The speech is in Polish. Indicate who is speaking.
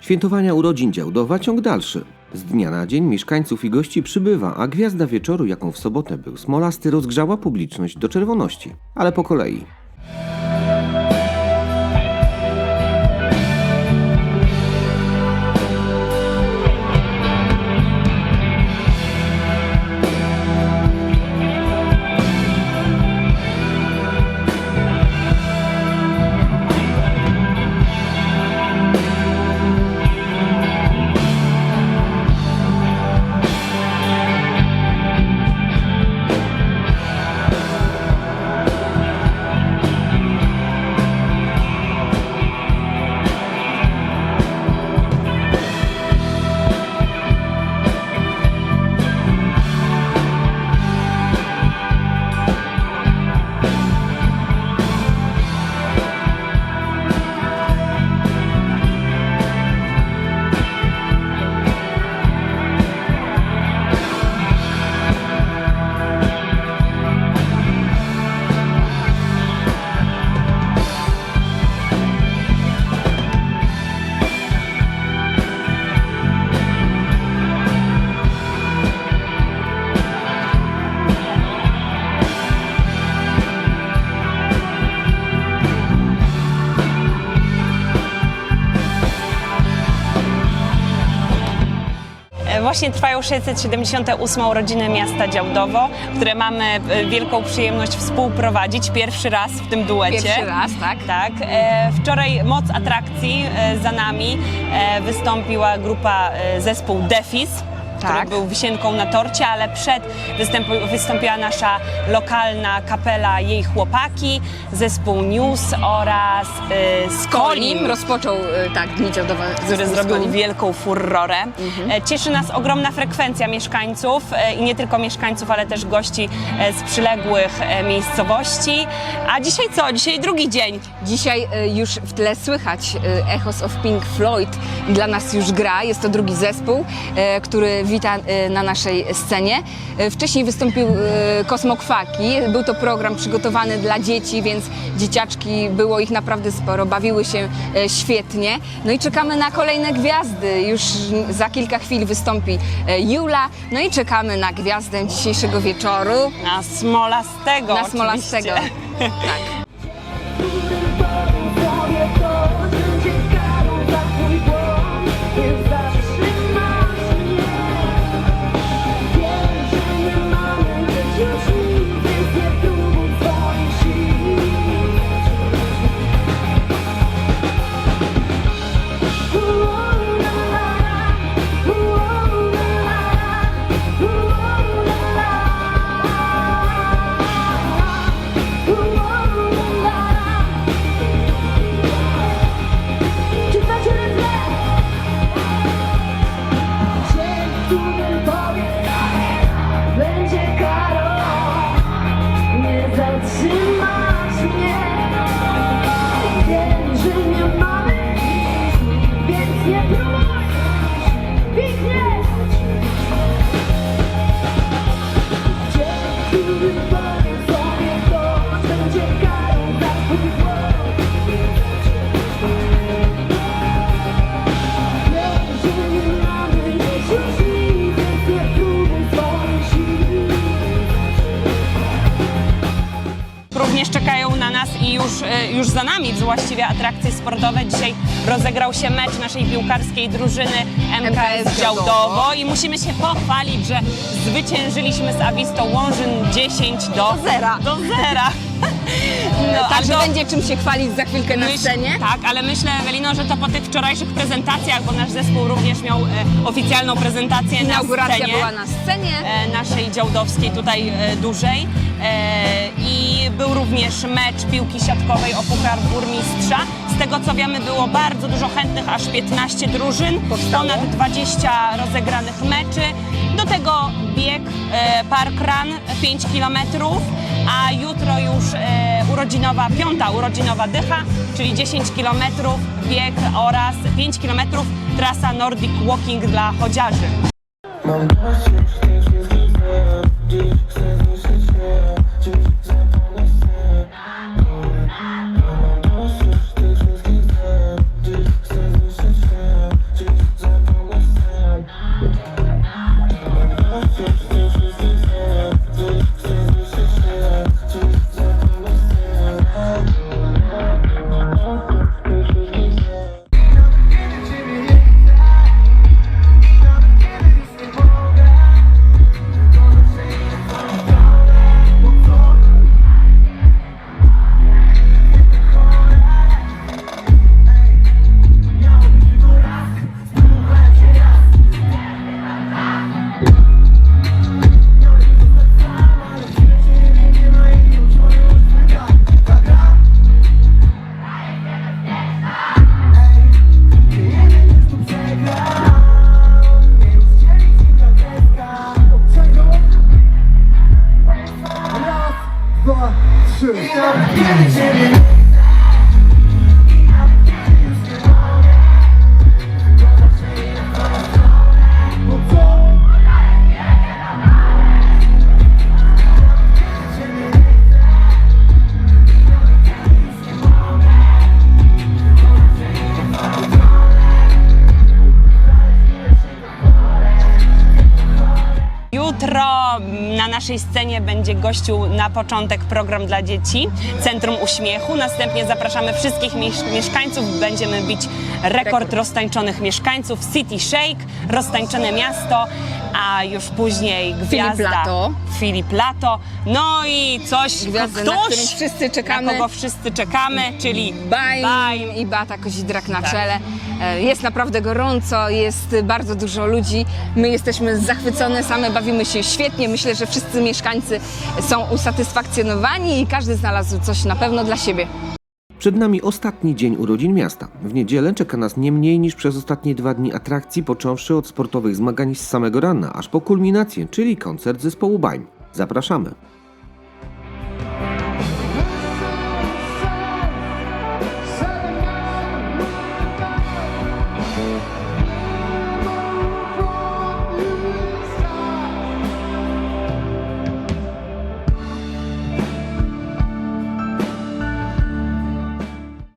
Speaker 1: Świętowania urodzin Działdowa ciąg dalszy. Z dnia na dzień mieszkańców i gości przybywa, a gwiazda wieczoru, jaką w sobotę był Smolasty, rozgrzała publiczność do czerwoności. Ale po kolei.
Speaker 2: Właśnie trwają 678 urodziny miasta Działdowo, które mamy e, wielką przyjemność współprowadzić pierwszy raz w tym duecie.
Speaker 3: Pierwszy raz, tak?
Speaker 2: Tak. E, wczoraj moc atrakcji e, za nami wystąpiła grupa, zespół Defis. Który
Speaker 3: Tak.
Speaker 2: był wisienką na torcie, ale przed występu, wystąpiła nasza lokalna kapela Jej Chłopaki, zespół News oraz e, Skolim,
Speaker 3: Kolim rozpoczął y, tak dni działdowe
Speaker 2: który zrobił
Speaker 3: Skolim.
Speaker 2: wielką furorę.
Speaker 3: Mhm.
Speaker 2: E, Cieszy nas ogromna frekwencja mieszkańców e, i nie tylko mieszkańców, ale też gości e, z przyległych miejscowości. A dzisiaj co? Dzisiaj drugi dzień.
Speaker 3: Dzisiaj y, już w tle słychać y, Echos of Pink Floyd. Dla nas już gra. Jest to drugi zespół, y, który wita y, na naszej scenie. Y, Wcześniej wystąpił y, Kosmokwaki. Był to program przygotowany dla dzieci, więc dzieciaczki było ich naprawdę sporo. Bawiły się świetnie. No i czekamy na kolejne gwiazdy. Już za kilka chwil wystąpi Jula. No i czekamy na gwiazdę dzisiejszego wieczoru.
Speaker 2: Na Smolastego
Speaker 3: Na Smolastego.
Speaker 2: oczywiście.
Speaker 3: Tak.
Speaker 2: I już, e, już za nami właściwie atrakcje sportowe. Dzisiaj rozegrał się mecz naszej piłkarskiej drużyny MKS
Speaker 3: MKS
Speaker 2: Działdowo i musimy się pochwalić, że zwyciężyliśmy z Awistą Łążyn 10 do,
Speaker 3: Do zera.
Speaker 2: Do zera. No,
Speaker 3: Także będzie czym się chwalić za chwilkę na
Speaker 2: Myśl-
Speaker 3: scenie.
Speaker 2: Tak, ale myślę, Ewelino, że to po tych wczorajszych prezentacjach, bo nasz zespół również miał e, oficjalną prezentację
Speaker 3: Inauguracja
Speaker 2: na scenie.
Speaker 3: była na scenie.
Speaker 2: e, naszej działdowskiej tutaj e, dużej e, i również mecz piłki siatkowej o Puchar Burmistrza. Z tego co wiemy było bardzo dużo chętnych, aż 15 drużyn,
Speaker 3: Powstało.
Speaker 2: ponad 20 rozegranych meczy. Do tego bieg e, Park Run 5 km, a jutro już e, urodzinowa, piąta urodzinowa dycha, czyli 10 km bieg oraz 5 km trasa Nordic Walking dla chodziarzy.
Speaker 4: Mam dosyć tych wszystkich chcę Nice.
Speaker 2: Naszej scenie będzie gościł na początek program dla dzieci, Centrum Uśmiechu. Następnie zapraszamy wszystkich miesz- mieszkańców. Będziemy bić rekord roztańczonych mieszkańców. City Shake, roztańczone miasto, a już później gwiazda
Speaker 5: Lato.
Speaker 2: Filip Lato. No i coś,
Speaker 5: Gwiazdę, na
Speaker 2: ktoś,
Speaker 5: którą wszyscy czekamy.
Speaker 2: na kogo wszyscy czekamy, czyli
Speaker 5: Bajm
Speaker 2: Bajm.
Speaker 5: i Bata Kozidrak na
Speaker 2: Tak.
Speaker 5: czele. E, Jest naprawdę gorąco, jest bardzo dużo ludzi. My jesteśmy zachwycone, same bawimy się świetnie. Myślę, że wszyscy mieszkańcy są usatysfakcjonowani i każdy znalazł coś na pewno dla siebie.
Speaker 1: Przed nami ostatni dzień urodzin miasta. W niedzielę czeka nas nie mniej niż przez ostatnie dwa dni atrakcji, począwszy od sportowych zmagań z samego rana, aż po kulminację, czyli koncert zespołu Bań. Zapraszamy.